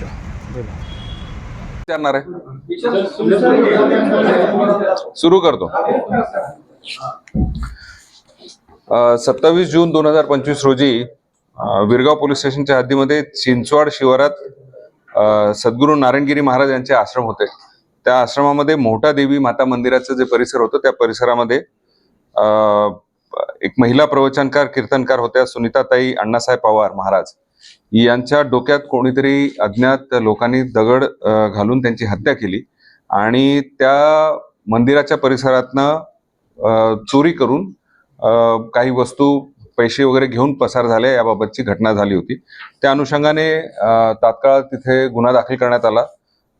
अच्छा. बोला. विचारणार आहे? सुरू करतो. सत्तावीस जून दोन हजार पंचवीस रोजी विरगाव पोलीस स्टेशनच्या हद्दीमध्ये चिंचवाड शिवारात सद्गुरू नारायणगिरी महाराज यांचे आश्रम होते. त्या आश्रमामध्ये मोठा देवी माता मंदिराचं जे परिसर होतं त्या परिसरामध्ये एक महिला प्रवचनकार कीर्तनकार होत्या सुनीताताई अण्णासाहेब पवार महाराज. यांच्या डोक्यात कोणीतरी अज्ञात लोकांनी दगड घालून त्यांची हत्या केली आणि त्या मंदिराच्या परिसरातनं चोरी करून काही वस्तू पैसे वगैरे घेऊन पसार झाले याबाबतची घटना झाली होती. त्या अनुषंगाने तात्काळ तिथे गुन्हा दाखल करण्यात आला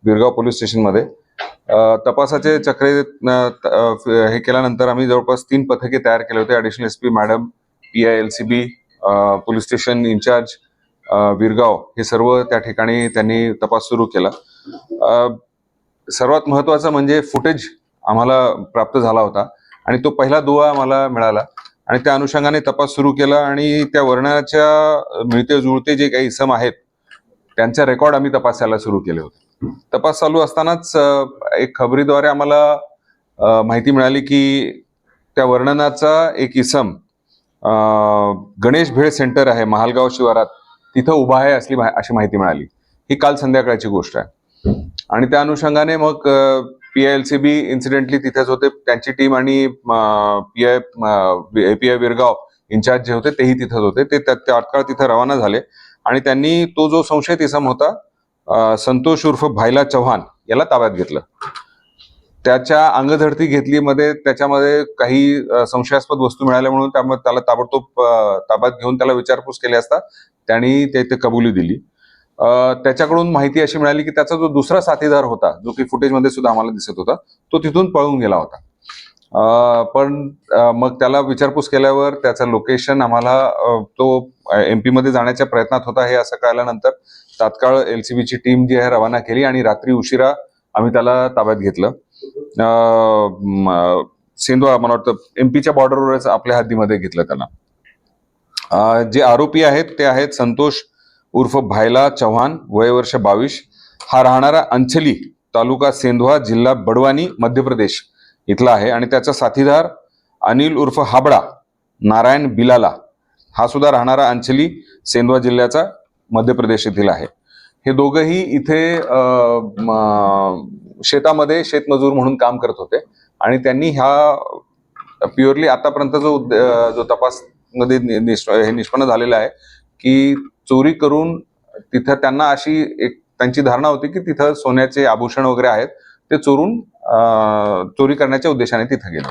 बिरगाव पोलीस स्टेशनमध्ये. तपासाचे चक्रे हे केल्यानंतर आम्ही जवळपास तीन पथके तयार केले होते. Additional S P madam P I L C B police station incharge Virgaon हे सर्व त्या ठिकाणी त्यांनी तपास सुरू केला. सर्वात महत्वाचं म्हणजे फुटेज आम्हाला प्राप्त झाला होता आणि तो पहिला दुवा आम्हाला मिळाला आणि त्या अनुषंगाने तपास सुरू केला आणि त्या वर्णाच्या मिळते जुळते जे काही इसम आहेत त्यांचा रेकॉर्ड आम्ही तपासायला सुरू केले होते. तपास चालू असतानाच एक खबरीद्वारे आम्हाला माहिती मिळाली की त्या वर्णनाचा एक इसम गणेश भेळ सेंटर आहे महालगाव शिवारात. तिथं उभा आहे असली अशी माहिती मिळाली. ही काल संध्याकाळची गोष्ट आहे. आणि त्या अनुषंगाने मग P I L C B incidentally तिथेच होते. त्यांची टीम आणि P I P I Virgaon incharge जे होते तेही तिथेच होते. ते तात्काळ तिथे रवाना झाले. आणि त्यांनी तो जो संशयित इसम होता संतोष उर्फ भाईला चव्हाण याला ताब्यात घेतलं. त्याच्या अंगझडती घेतली मध्ये त्याच्यामध्ये काही संशयास्पद वस्तू मिळाल्या म्हणून त्यामुळे त्याला ताबडतोब ताब्यात घेऊन त्याला विचारपूस केली असता त्यांनी ते ते कबुली दिली. त्याच्याकडून माहिती अशी मिळाली की त्याचा जो दुसरा साथीदार होता जो की फुटेजमध्ये सुद्धा आम्हाला दिसत होता तो तिथून पळून गेला होता. पण मग त्याला विचारपूस केल्यावर त्याचं लोकेशन आम्हाला तो एम पीमध्ये जाण्याच्या प्रयत्नात होता हे असं कळल्यानंतर तात्काळ एलसीबीची टीम जी आहे रवाना केली आणि रात्री उशिरा आम्ही त्याला ताब्यात घेतलं. अ, मला वाटतं एमपीच्या बॉर्डरवरच आपल्या हद्दीमध्ये घेतलं त्याला. जे आरोपी आहेत ते आहेत संतोष उर्फ भायला चव्हाण वय वर्ष बावीस. हा राहणारा अंचली तालुका सेंधवा जिल्हा बडवानी मध्य प्रदेश इथला आहे. आणि त्याचा साथीदार अनिल उर्फ हाबडा नारायण बिलाला. हा सुद्धा राहणारा अंचली सेंधवा जिल्ह्याचा मध्य प्रदेश येथील आहे. हे दोघंही इथे शेतामध्ये शेतमजूर म्हणून काम करत होते. आणि त्यांनी ह्या प्युअरली आतापर्यंत जो उद्द- जो तपासमध्ये निष्प- हे निष्पन्न झालेलं आहे की चोरी करून तिथं त्यांना अशी एक त्यांची धारणा होती की तिथं सोन्याचे आभूषण वगैरे आहेत ते चोरून चोरी करण्याच्या उद्देशाने तिथं गेले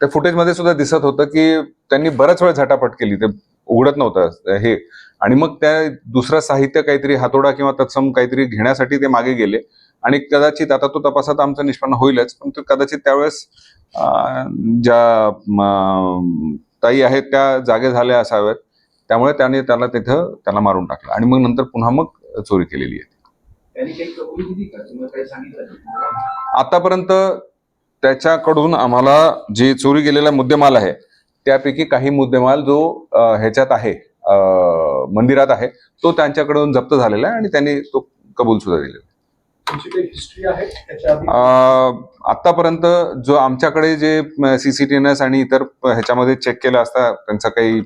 त्या फुटेजमध्ये सुद्धा दिसत होतं की त्यांनी बऱ्याच वेळ झटापट केली. ते उघडत नव्हतं हे. आणि मग त्या दुसरं साहित्य काहीतरी हातोडा किंवा तत्सम काहीतरी घेण्यासाठी ते मागे गेले. आणि कदाचित आता तो तपासात आमचं निष्पन्न होईलच पण तो कदाचित त्यावेळेस ज्या ताई आहेत त्या जागे झाल्या असाव्यात. त्यामुळे त्याने त्याला तिथं त्याला मारून टाकलं. आणि मग नंतर पुन्हा मग चोरी केलेली आहे. आतापर्यंत त्याच्याकडून आम्हाला जे चोरी गेलेला मुद्देमाल आहे त्यापैकी काही मुद्देमाल जो ह्याच्यात आहे मंदिरात आहे तो त्यांच्याकडून जप्त झालेला आहे आणि त्यांनी तो कबूल सुद्धा दिलेला आतापर्यंत जो आमच्याकडे जे सीसीटीएनएस आणि इतर ह्याच्यामध्ये चेक केलं असता त्यांचा काही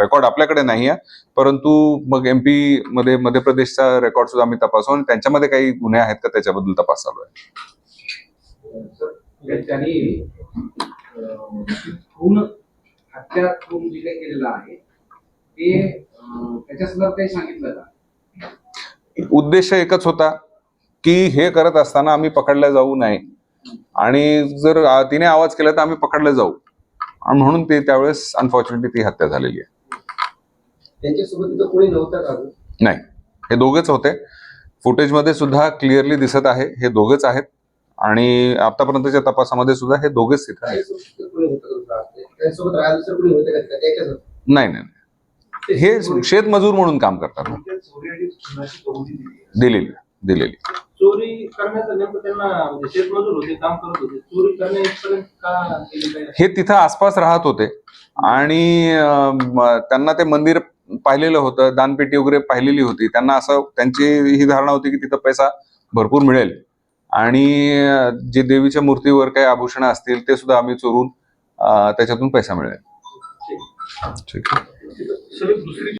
रेकॉर्ड आपल्याकडे नाही आहे. परंतु मग एमपी मध्ये मध्य प्रदेशचा रेकॉर्ड सुद्धा आम्ही तपासू आणि त्यांच्यामध्ये काही गुन्हे आहेत का त्याच्याबद्दल तपास चालू आहे? हत्या खून जे काही केलेलं आहे. ते त्याच्या संदर्भात काही सांगितलं का? उद्देश एकच होता की हे करत असताना आम्ही पकडल्या जाऊ नये आणि जर तिने आवाज केला तर आम्ही पकडले जाऊ. आणि म्हणून ते त्यावेळेस अनफॉर्च्युनेटली ती हत्या झालेली आहे. नाही. हे दोघेच होते. फुटेजमध्ये सुद्धा क्लिअरली दिसत आहे. हे दोघेच आहेत. आणि आतापर्यंतच्या तपासामध्ये सुद्धा हे दोघेच तिथे आहेत. नाही नाही. हे शेतमजूर म्हणून काम करतात. दिलेली दिलेली. म्हणजे हे तिथं आसपास राहत होते. आणि त्यांना ते मंदिर पाहिलेलं होतं दानपेटी वगैरे पाहिलेली होती. त्यांना असं त्यांची ही धारणा होती की तिथं पैसा भरपूर मिळेल. आणि जे देवीच्या मूर्तीवर काही आभूषणं असतील ते सुद्धा आम्ही चोरून त्याच्यातून पैसा मिळेल. ठीक आहे. दुसरी